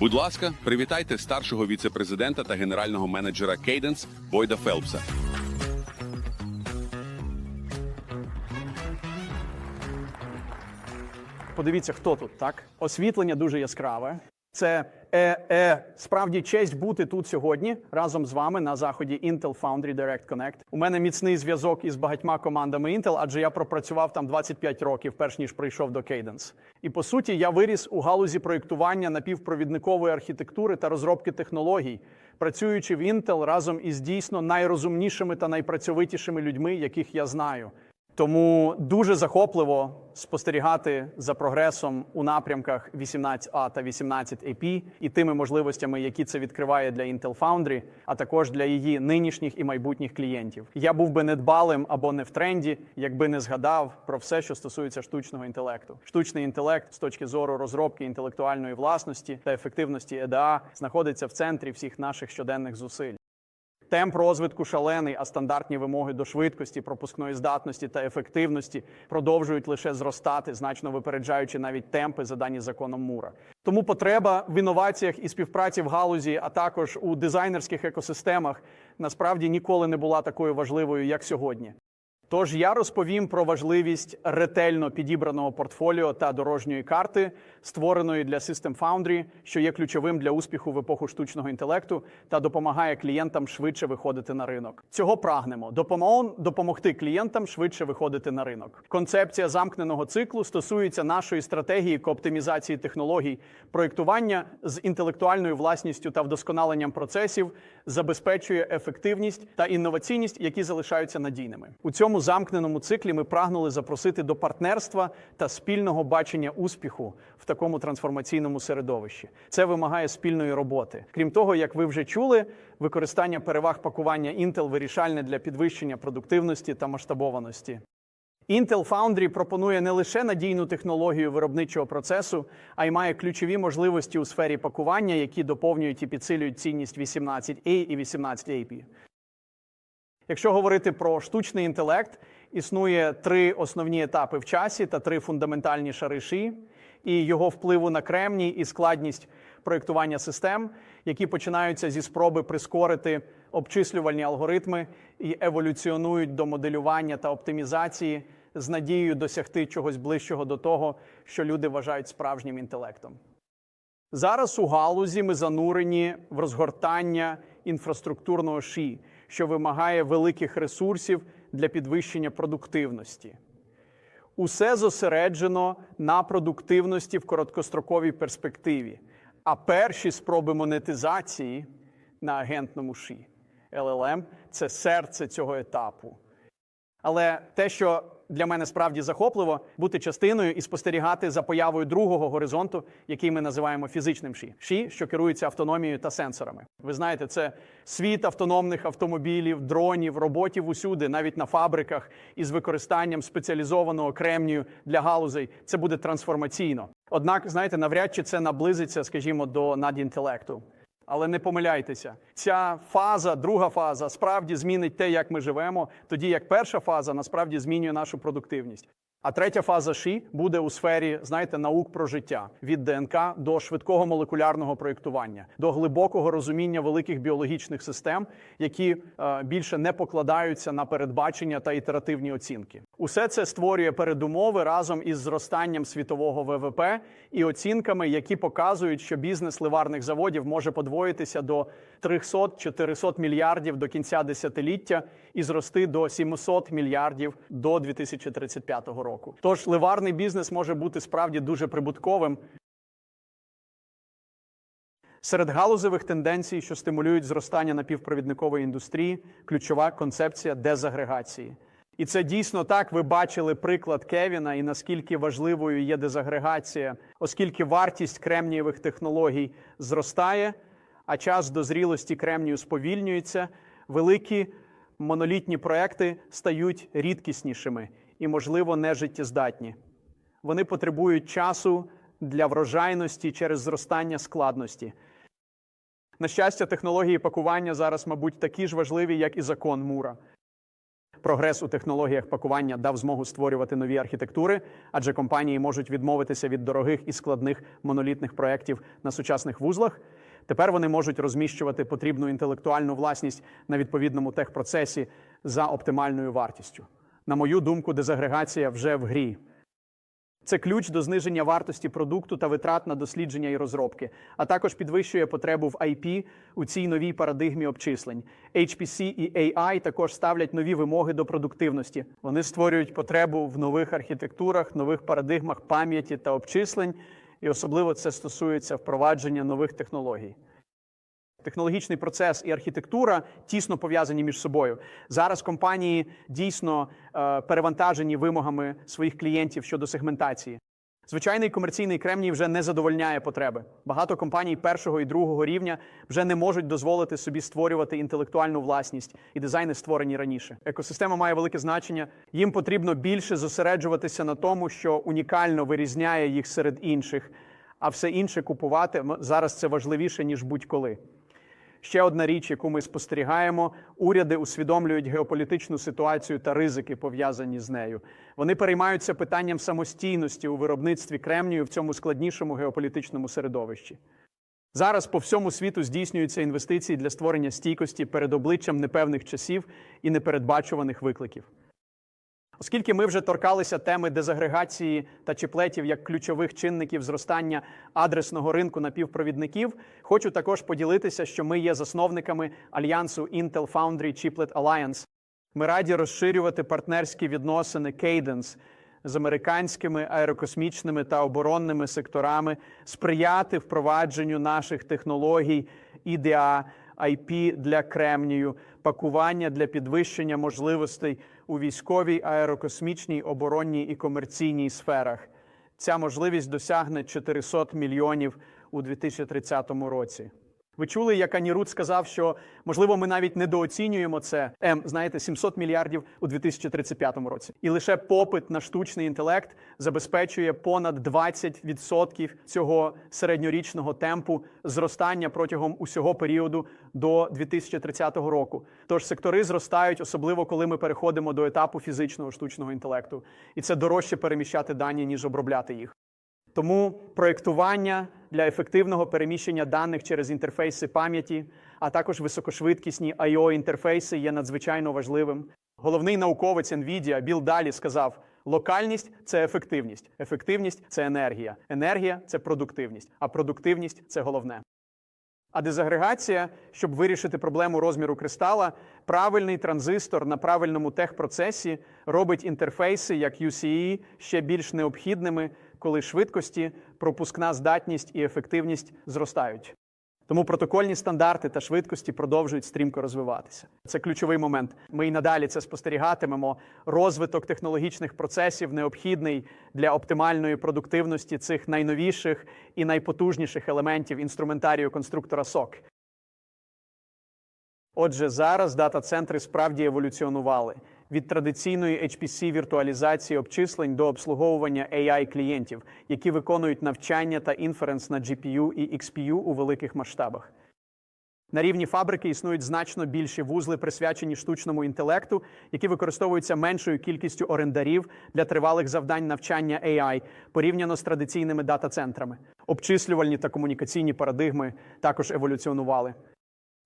Будь ласка, привітайте старшого віце-президента та генерального менеджера Кейденс Бойда Фелпса. Подивіться, хто тут, так? Освітлення дуже яскраве. Це е, е, справді честь бути тут сьогодні разом з вами на заході Intel Foundry Direct Connect. У мене міцний зв'язок із багатьма командами Intel, адже я пропрацював там 25 років, перш ніж прийшов до Cadence. І по суті, я виріс у галузі проєктування напівпровідникової архітектури та розробки технологій, працюючи в Intel разом із дійсно найрозумнішими та найпрацьовитішими людьми, яких я знаю. Тому дуже захопливо спостерігати за прогресом у напрямках 18A та 18AP і тими можливостями, які це відкриває для Intel Foundry, а також для її нинішніх і майбутніх клієнтів. Я був би недбалим або не в тренді, якби не згадав про все, що стосується штучного інтелекту. Штучний інтелект з точки зору розробки інтелектуальної власності та ефективності ЕДА знаходиться в центрі всіх наших щоденних зусиль. Темп розвитку шалений, а стандартні вимоги до швидкості, пропускної здатності та ефективності продовжують лише зростати, значно випереджаючи навіть темпи, задані законом Мура. Тому потреба в інноваціях і співпраці в галузі, а також у дизайнерських екосистемах, насправді ніколи не була такою важливою, як сьогодні. Тож я розповім про важливість ретельно підібраного портфоліо та дорожньої карти, створеної для System Foundry, що є ключовим для успіху в епоху штучного інтелекту та допомагає клієнтам швидше виходити на ринок. Цього прагнемо. Допомогти клієнтам швидше виходити на ринок. Концепція замкненого циклу стосується нашої стратегії к оптимізації технологій, проєктування з інтелектуальною власністю та вдосконаленням процесів забезпечує ефективність та інноваційність, які залишаються надійними. У цьому замкненому циклі ми прагнули запросити до партнерства та спільного бачення успіху в такому трансформаційному середовищі. Це вимагає спільної роботи. Крім того, як ви вже чули, використання переваг пакування Intel вирішальне для підвищення продуктивності та масштабованості. Intel Foundry пропонує не лише надійну технологію виробничого процесу, а й має ключові можливості у сфері пакування, які доповнюють і підсилюють цінність 18A і 18AP. Якщо говорити про штучний інтелект, існує три основні етапи в часі та три фундаментальні шари ши, і його впливу на кремній і складність проєктування систем, які починаються зі спроби прискорити обчислювальні алгоритми і еволюціонують до моделювання та оптимізації з надією досягти чогось ближчого до того, що люди вважають справжнім інтелектом. Зараз у галузі ми занурені в розгортання інфраструктурного ші, що вимагає великих ресурсів для підвищення продуктивності. Усе зосереджено на продуктивності в короткостроковій перспективі. А перші спроби монетизації на агентному ші LLM – це серце цього етапу. Але те, що для мене справді захопливо, бути частиною і спостерігати за появою другого горизонту, який ми називаємо фізичним ші, ші, що керується автономією та сенсорами. Ви знаєте, це світ автономних автомобілів, дронів, роботів усюди, навіть на фабриках, із використанням спеціалізованого кремнію для галузей. Це буде трансформаційно. Однак, знаєте, навряд чи це наблизиться, скажімо, до надінтелекту. Але не помиляйтеся, ця фаза, друга фаза, справді змінить те, як ми живемо, тоді як перша фаза насправді змінює нашу продуктивність. А третя фаза ШІ буде у сфері, знаєте, наук про життя від ДНК до швидкого молекулярного проєктування, до глибокого розуміння великих біологічних систем, які е, більше не покладаються на передбачення та ітеративні оцінки. Усе це створює передумови разом із зростанням світового ВВП і оцінками, які показують, що бізнес ливарних заводів може подвоїтися до 300-400 мільярдів до кінця десятиліття і зрости до 700 мільярдів до 2035 року. Тож ливарний бізнес може бути справді дуже прибутковим. Серед галузевих тенденцій, що стимулюють зростання напівпровідникової індустрії, ключова концепція дезагрегації. І це дійсно так. Ви бачили приклад Кевіна і наскільки важливою є дезагрегація, оскільки вартість кремнієвих технологій зростає, а час дозрілості кремнію сповільнюється, великі монолітні проекти стають рідкіснішими і, можливо, нежиттєздатні. Вони потребують часу для врожайності через зростання складності. На щастя, технології пакування зараз, мабуть, такі ж важливі, як і закон Мура. Прогрес у технологіях пакування дав змогу створювати нові архітектури, адже компанії можуть відмовитися від дорогих і складних монолітних проєктів на сучасних вузлах. Тепер вони можуть розміщувати потрібну інтелектуальну власність на відповідному техпроцесі за оптимальною вартістю. На мою думку, дезагрегація вже в грі. Це ключ до зниження вартості продукту та витрат на дослідження і розробки, а також підвищує потребу в IP у цій новій парадигмі обчислень. HPC і AI також ставлять нові вимоги до продуктивності. Вони створюють потребу в нових архітектурах, нових парадигмах пам'яті та обчислень, і особливо це стосується впровадження нових технологій. Технологічний процес і архітектура тісно пов'язані між собою. Зараз компанії дійсно е, перевантажені вимогами своїх клієнтів щодо сегментації. Звичайний комерційний кремній вже не задовольняє потреби. Багато компаній першого і другого рівня вже не можуть дозволити собі створювати інтелектуальну власність і дизайни створені раніше. Екосистема має велике значення. Їм потрібно більше зосереджуватися на тому, що унікально вирізняє їх серед інших, а все інше купувати зараз це важливіше ніж будь-коли. Ще одна річ, яку ми спостерігаємо, уряди усвідомлюють геополітичну ситуацію та ризики, пов'язані з нею. Вони переймаються питанням самостійності у виробництві кремнію в цьому складнішому геополітичному середовищі. Зараз по всьому світу здійснюються інвестиції для створення стійкості перед обличчям непевних часів і непередбачуваних викликів. Оскільки ми вже торкалися теми дезагрегації та чіплетів як ключових чинників зростання адресного ринку напівпровідників, хочу також поділитися, що ми є засновниками альянсу Intel Foundry Chiplet Alliance. Ми раді розширювати партнерські відносини Cadence з американськими аерокосмічними та оборонними секторами, сприяти впровадженню наших технологій IDA, IP для кремнію, пакування для підвищення можливостей у військовій, аерокосмічній, оборонній і комерційній сферах. Ця можливість досягне 400 мільйонів у 2030 році. Ви чули, як Анірут сказав, що можливо ми навіть недооцінюємо це. Ем, знаєте, 700 мільярдів у 2035 році. І лише попит на штучний інтелект забезпечує понад 20% цього середньорічного темпу зростання протягом усього періоду до 2030 року. Тож сектори зростають, особливо коли ми переходимо до етапу фізичного штучного інтелекту, і це дорожче переміщати дані ніж обробляти їх. Тому проєктування для ефективного переміщення даних через інтерфейси пам'яті, а також високошвидкісні I.O. інтерфейси є надзвичайно важливим. Головний науковець NVIDIA Білл Далі сказав: локальність це ефективність, ефективність це енергія, енергія це продуктивність, а продуктивність це головне. А дезагрегація, щоб вирішити проблему розміру кристала, правильний транзистор на правильному техпроцесі робить інтерфейси як UCE ще більш необхідними, коли швидкості, пропускна здатність і ефективність зростають. Тому протокольні стандарти та швидкості продовжують стрімко розвиватися. Це ключовий момент. Ми й надалі це спостерігатимемо. Розвиток технологічних процесів необхідний для оптимальної продуктивності цих найновіших і найпотужніших елементів інструментарію конструктора СОК. Отже, зараз дата-центри справді еволюціонували від традиційної HPC віртуалізації обчислень до обслуговування AI клієнтів, які виконують навчання та інференс на GPU і XPU у великих масштабах. На рівні фабрики існують значно більші вузли, присвячені штучному інтелекту, які використовуються меншою кількістю орендарів для тривалих завдань навчання AI порівняно з традиційними дата-центрами. Обчислювальні та комунікаційні парадигми також еволюціонували.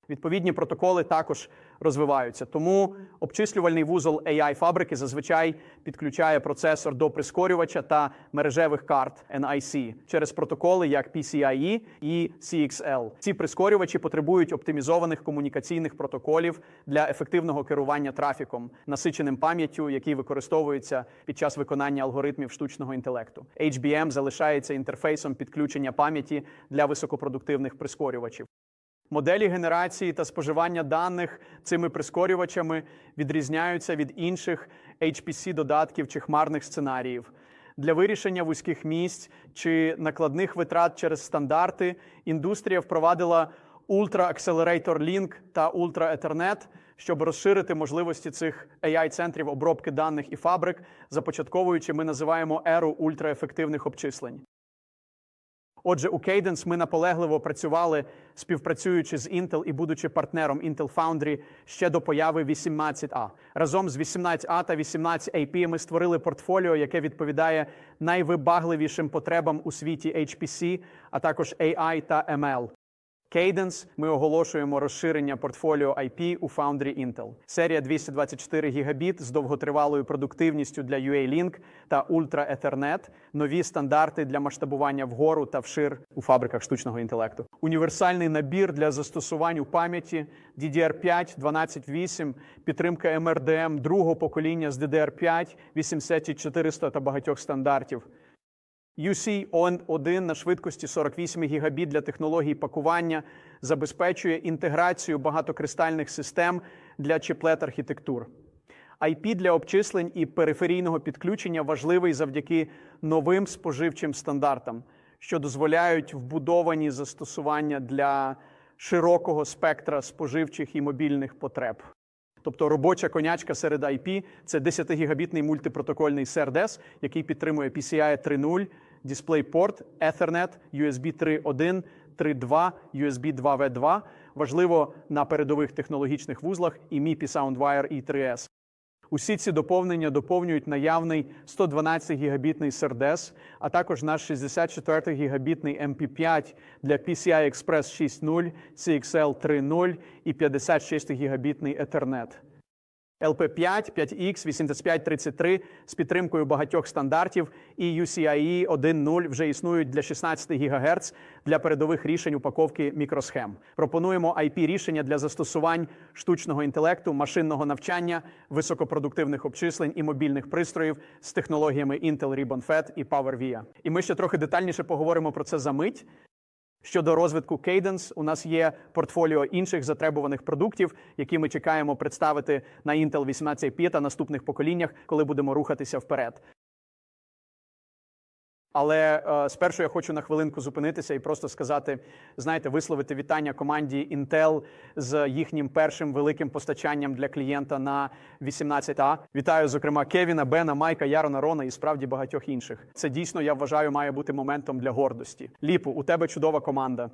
Відповідні протоколи також розвиваються. Тому обчислювальний вузол AI фабрики зазвичай підключає процесор до прискорювача та мережевих карт NIC через протоколи як PCIe і CXL. Ці прискорювачі потребують оптимізованих комунікаційних протоколів для ефективного керування трафіком, насиченим пам'яттю, який використовується під час виконання алгоритмів штучного інтелекту. HBM залишається інтерфейсом підключення пам'яті для високопродуктивних прискорювачів. Моделі генерації та споживання даних цими прискорювачами відрізняються від інших HPC-додатків чи хмарних сценаріїв. Для вирішення вузьких місць чи накладних витрат через стандарти індустрія впровадила Ultra Accelerator Link та Ultra Ethernet, щоб розширити можливості цих AI-центрів обробки даних і фабрик, започатковуючи, ми називаємо еру ультраефективних обчислень. Отже, у Cadence ми наполегливо працювали, співпрацюючи з Intel і будучи партнером Intel Foundry ще до появи 18A. Разом з 18A та 18AP ми створили портфоліо, яке відповідає найвибагливішим потребам у світі HPC, а також AI та ML. Cadence ми оголошуємо розширення портфоліо IP у Foundry Intel. Серія 224 гігабіт з довготривалою продуктивністю для UA-Link та Ultra Ethernet, нові стандарти для масштабування вгору та вшир у фабриках штучного інтелекту. Універсальний набір для застосувань у пам'яті DDR5 12.8, підтримка MRDM другого покоління з DDR5, 80400 та багатьох стандартів. UC-1 на швидкості 48 гігабіт для технологій пакування забезпечує інтеграцію багатокристальних систем для чіплет архітектур. IP для обчислень і периферійного підключення важливий завдяки новим споживчим стандартам, що дозволяють вбудовані застосування для широкого спектра споживчих і мобільних потреб. Тобто робоча конячка серед IP – це 10-гігабітний мультипротокольний SerDes, який підтримує PCI 3.0, DisplayPort, Ethernet, USB 3.1, 3.2, USB 2V2. Важливо на передових технологічних вузлах і MIPI SoundWire E3S. Усі ці доповнення доповнюють наявний 112 гігабітний SerDes, а також наш 64 гігабітний MP5 для PCI Express 6.0, CXL 3.0 і 56 гігабітний Ethernet. LP5, 5X, 8533 з підтримкою багатьох стандартів і UCIe 1.0 вже існують для 16 ГГц для передових рішень упаковки мікросхем. Пропонуємо IP-рішення для застосувань штучного інтелекту, машинного навчання, високопродуктивних обчислень і мобільних пристроїв з технологіями Intel Ribbon FET і PowerVia. І ми ще трохи детальніше поговоримо про це за мить. Щодо розвитку Cadence, у нас є портфоліо інших затребуваних продуктів, які ми чекаємо представити на Intel 18P та наступних поколіннях, коли будемо рухатися вперед. Але е, спершу я хочу на хвилинку зупинитися і просто сказати: знаєте, висловити вітання команді Intel з їхнім першим великим постачанням для клієнта на 18А. Вітаю, зокрема, Кевіна, Бена, Майка, Ярона, Рона і справді багатьох інших. Це дійсно, я вважаю, має бути моментом для гордості. Ліпу, у тебе чудова команда.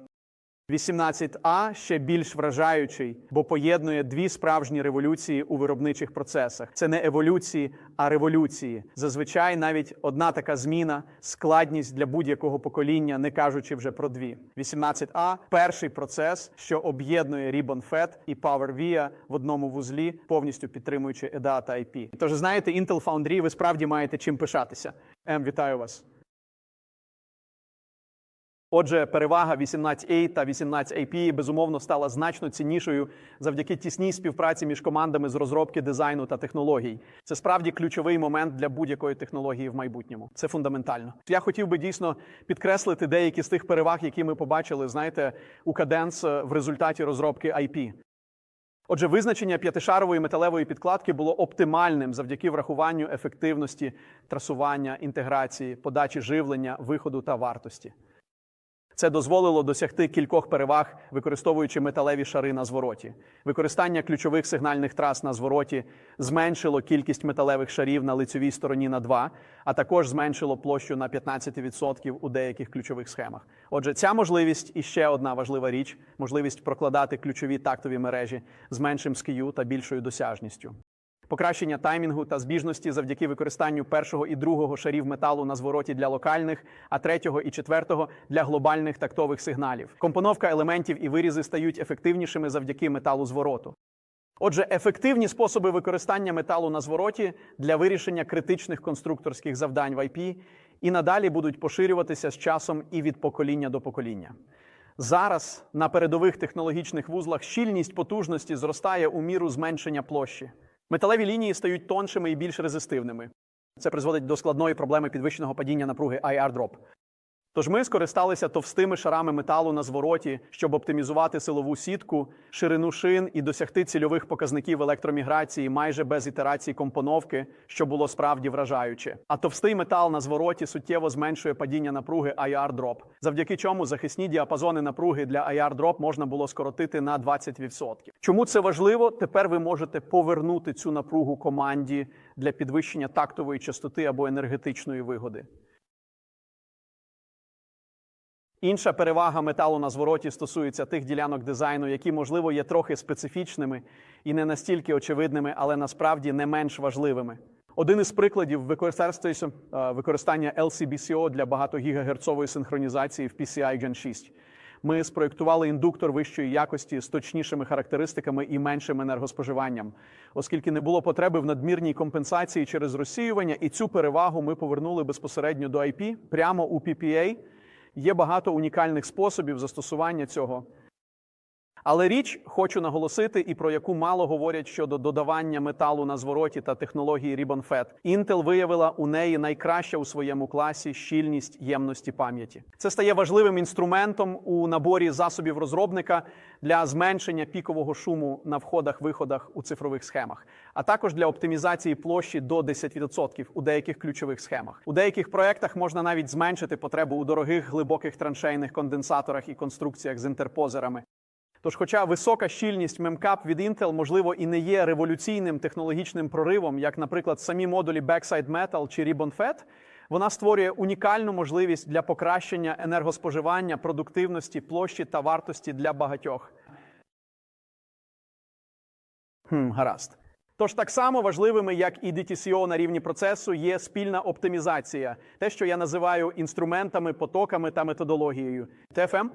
18А ще більш вражаючий, бо поєднує дві справжні революції у виробничих процесах. Це не еволюції, а революції. Зазвичай навіть одна така зміна, складність для будь-якого покоління, не кажучи вже про дві. 18А перший процес, що об'єднує Ribbon FET і PowerVia в одному вузлі, повністю підтримуючи EDA та IP. Тож знаєте, Intel Foundry ви справді маєте чим пишатися. Ем, вітаю вас. Отже, перевага 18A та 18AP безумовно стала значно ціннішою завдяки тісній співпраці між командами з розробки дизайну та технологій. Це справді ключовий момент для будь-якої технології в майбутньому. Це фундаментально. Я хотів би дійсно підкреслити деякі з тих переваг, які ми побачили, знаєте, у Cadence в результаті розробки IP. Отже, визначення п'ятишарової металевої підкладки було оптимальним завдяки врахуванню ефективності трасування, інтеграції, подачі живлення, виходу та вартості. Це дозволило досягти кількох переваг, використовуючи металеві шари на звороті. Використання ключових сигнальних трас на звороті зменшило кількість металевих шарів на лицьовій стороні на 2, а також зменшило площу на 15% у деяких ключових схемах. Отже, ця можливість і ще одна важлива річ можливість прокладати ключові тактові мережі з меншим скию та більшою досяжністю. Покращення таймінгу та збіжності завдяки використанню першого і другого шарів металу на звороті для локальних, а третього і четвертого для глобальних тактових сигналів. Компоновка елементів і вирізи стають ефективнішими завдяки металу звороту. Отже, ефективні способи використання металу на звороті для вирішення критичних конструкторських завдань в IP і надалі будуть поширюватися з часом і від покоління до покоління. Зараз на передових технологічних вузлах щільність потужності зростає у міру зменшення площі. Металеві лінії стають тоншими і більш резистивними. Це призводить до складної проблеми підвищеного падіння напруги IR drop. Тож ми скористалися товстими шарами металу на звороті, щоб оптимізувати силову сітку, ширину шин і досягти цільових показників електроміграції майже без ітерацій компоновки, що було справді вражаюче. А товстий метал на звороті суттєво зменшує падіння напруги IR drop, завдяки чому захисні діапазони напруги для IR drop можна було скоротити на 20%. Чому це важливо? Тепер ви можете повернути цю напругу команді для підвищення тактової частоти або енергетичної вигоди. Інша перевага металу на звороті стосується тих ділянок дизайну, які, можливо, є трохи специфічними і не настільки очевидними, але насправді не менш важливими. Один із прикладів використовується е, використання LCBCO для багатогігагерцової синхронізації в PCI Gen 6. Ми спроєктували індуктор вищої якості з точнішими характеристиками і меншим енергоспоживанням, оскільки не було потреби в надмірній компенсації через розсіювання, і цю перевагу ми повернули безпосередньо до IP прямо у PPA. Є багато унікальних способів застосування цього. Але річ хочу наголосити, і про яку мало говорять щодо додавання металу на звороті та технології Ribbon FET. Intel виявила у неї найкраща у своєму класі щільність ємності пам'яті. Це стає важливим інструментом у наборі засобів розробника для зменшення пікового шуму на входах-виходах у цифрових схемах, а також для оптимізації площі до 10% у деяких ключових схемах. У деяких проектах можна навіть зменшити потребу у дорогих глибоких траншейних конденсаторах і конструкціях з інтерпозерами. Тож, хоча висока щільність мемкап від Intel, можливо, і не є революційним технологічним проривом, як, наприклад, самі модулі Backside Metal чи Ribbon FET, вона створює унікальну можливість для покращення енергоспоживання, продуктивності, площі та вартості для багатьох. Хм, гаразд. Тож так само важливими, як і DTCO на рівні процесу, є спільна оптимізація, те, що я називаю інструментами, потоками та методологією. TFM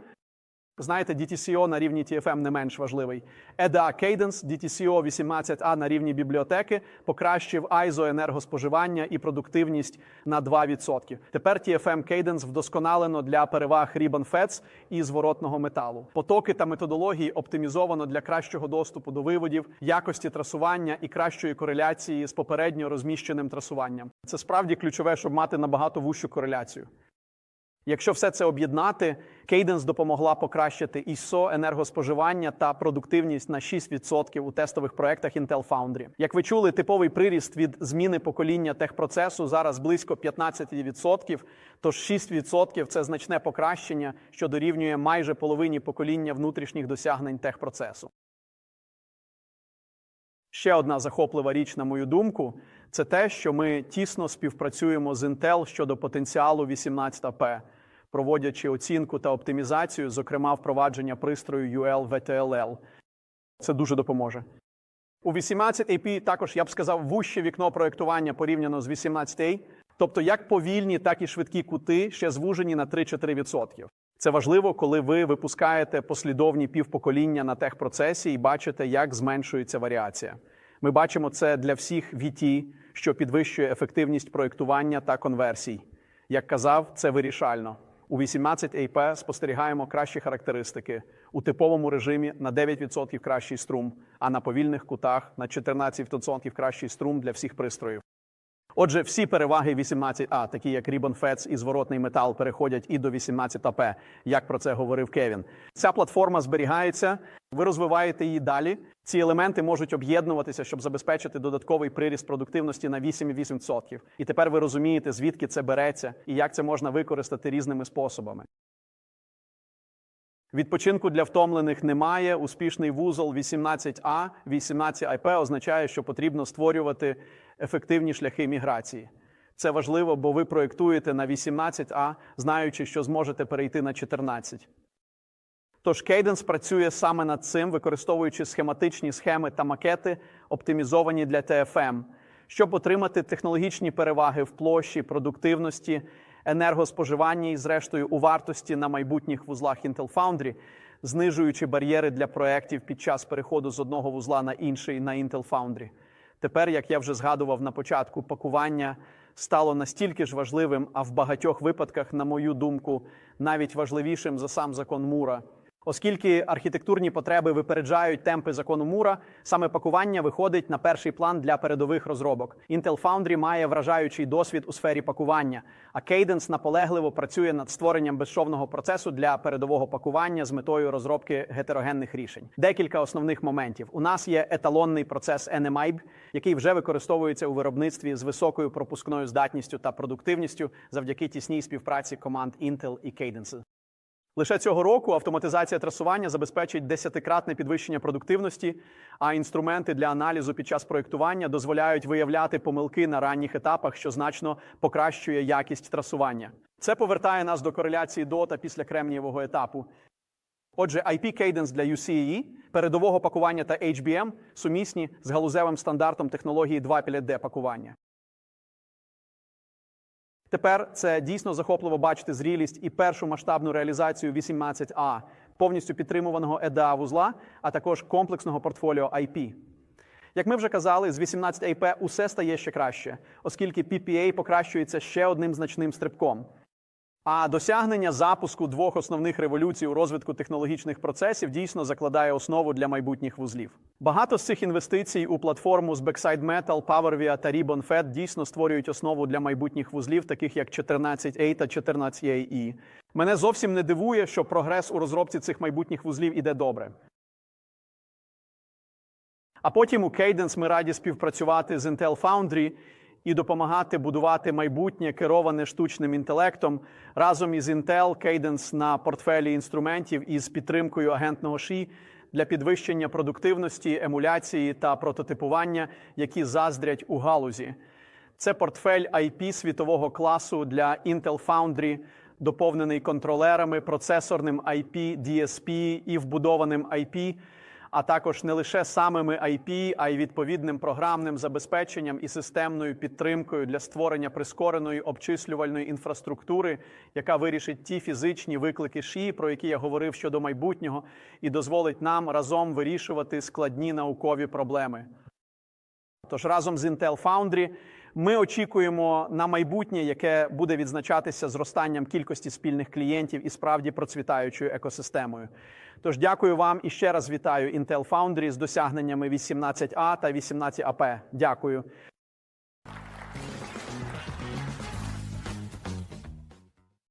Знаєте, DTCO на рівні TFM не менш важливий. EDA Cadence, DTCO 18A на рівні бібліотеки покращив ISO енергоспоживання і продуктивність на 2%. Тепер TFM Cadence вдосконалено для переваг Ribbon FETs і зворотного металу. Потоки та методології оптимізовано для кращого доступу до виводів, якості трасування і кращої кореляції з попередньо розміщеним трасуванням. Це справді ключове, щоб мати набагато вущу кореляцію. Якщо все це об'єднати, Cadence допомогла покращити ISO, енергоспоживання та продуктивність на 6% у тестових проєктах Intel Foundry. Як ви чули, типовий приріст від зміни покоління техпроцесу зараз близько 15%, тож 6% – це значне покращення, що дорівнює майже половині покоління внутрішніх досягнень техпроцесу. Ще одна захоплива річ, на мою думку, це те, що ми тісно співпрацюємо з Intel щодо потенціалу 18P, проводячи оцінку та оптимізацію, зокрема впровадження пристрою UL VTLL. Це дуже допоможе. У 18AP також я б сказав вуще вікно проєктування порівняно з 18A, тобто як повільні, так і швидкі кути ще звужені на 3-4%. Це важливо, коли ви випускаєте послідовні півпокоління на техпроцесі і бачите, як зменшується варіація. Ми бачимо це для всіх VT, що підвищує ефективність проєктування та конверсій. Як казав, це вирішально. У 18 AP спостерігаємо кращі характеристики у типовому режимі на 9% кращий струм, а на повільних кутах на 14% кращий струм для всіх пристроїв. Отже, всі переваги 18А, такі як Ribbon FETs і зворотний метал, переходять і до 18AP, як про це говорив Кевін. Ця платформа зберігається, ви розвиваєте її далі. Ці елементи можуть об'єднуватися, щоб забезпечити додатковий приріст продуктивності на 8,8%. І тепер ви розумієте, звідки це береться і як це можна використати різними способами. Відпочинку для втомлених немає. Успішний вузол 18А, 18IP означає, що потрібно створювати ефективні шляхи міграції. Це важливо, бо ви проєктуєте на 18А, знаючи, що зможете перейти на 14. Тож Cadence працює саме над цим, використовуючи схематичні схеми та макети, оптимізовані для TFM, щоб отримати технологічні переваги в площі, продуктивності, енергоспоживанні і, зрештою, у вартості на майбутніх вузлах Intel Foundry, знижуючи бар'єри для проєктів під час переходу з одного вузла на інший на Intel Foundry. Тепер, як я вже згадував на початку, пакування стало настільки ж важливим, а в багатьох випадках, на мою думку, навіть важливішим за сам закон Мура. Оскільки архітектурні потреби випереджають темпи закону Мура, саме пакування виходить на перший план для передових розробок. Intel Foundry має вражаючий досвід у сфері пакування, а Cadence наполегливо працює над створенням безшовного процесу для передового пакування з метою розробки гетерогенних рішень. Декілька основних моментів. У нас є еталонний процес NMIB, який вже використовується у виробництві з високою пропускною здатністю та продуктивністю завдяки тісній співпраці команд Intel і Cadence. Лише цього року автоматизація трасування забезпечить десятикратне підвищення продуктивності, а інструменти для аналізу під час проєктування дозволяють виявляти помилки на ранніх етапах, що значно покращує якість трасування. Це повертає нас до кореляції DOTA після кремнієвого етапу. Отже, IP Cadence для UCE, передового пакування та HBM сумісні з галузевим стандартом технології 2 пакування. Тепер це дійсно захопливо бачити зрілість і першу масштабну реалізацію 18А, повністю підтримуваного EDA вузла, а також комплексного портфоліо IP. Як ми вже казали, з 18AP усе стає ще краще, оскільки PPA покращується ще одним значним стрибком. А досягнення запуску двох основних революцій у розвитку технологічних процесів дійсно закладає основу для майбутніх вузлів. Багато з цих інвестицій у платформу з Backside Metal, PowerVia та Ribbon Fed дійсно створюють основу для майбутніх вузлів, таких як 14A та 14AE. Мене зовсім не дивує, що прогрес у розробці цих майбутніх вузлів іде добре. А потім у Cadence ми раді співпрацювати з Intel Foundry і допомагати будувати майбутнє кероване штучним інтелектом разом із Intel Cadence на портфелі інструментів із підтримкою агентного ШІ для підвищення продуктивності, емуляції та прототипування, які заздрять у галузі. Це портфель IP світового класу для Intel Foundry, доповнений контролерами, процесорним IP, DSP і вбудованим IP, а також не лише самими IP, а й відповідним програмним забезпеченням і системною підтримкою для створення прискореної обчислювальної інфраструктури, яка вирішить ті фізичні виклики ШІ, про які я говорив щодо майбутнього, і дозволить нам разом вирішувати складні наукові проблеми. Тож разом з Intel Foundry ми очікуємо на майбутнє, яке буде відзначатися зростанням кількості спільних клієнтів і справді процвітаючою екосистемою. Тож дякую вам і ще раз вітаю Intel Foundry з досягненнями 18А та 18АП. Дякую.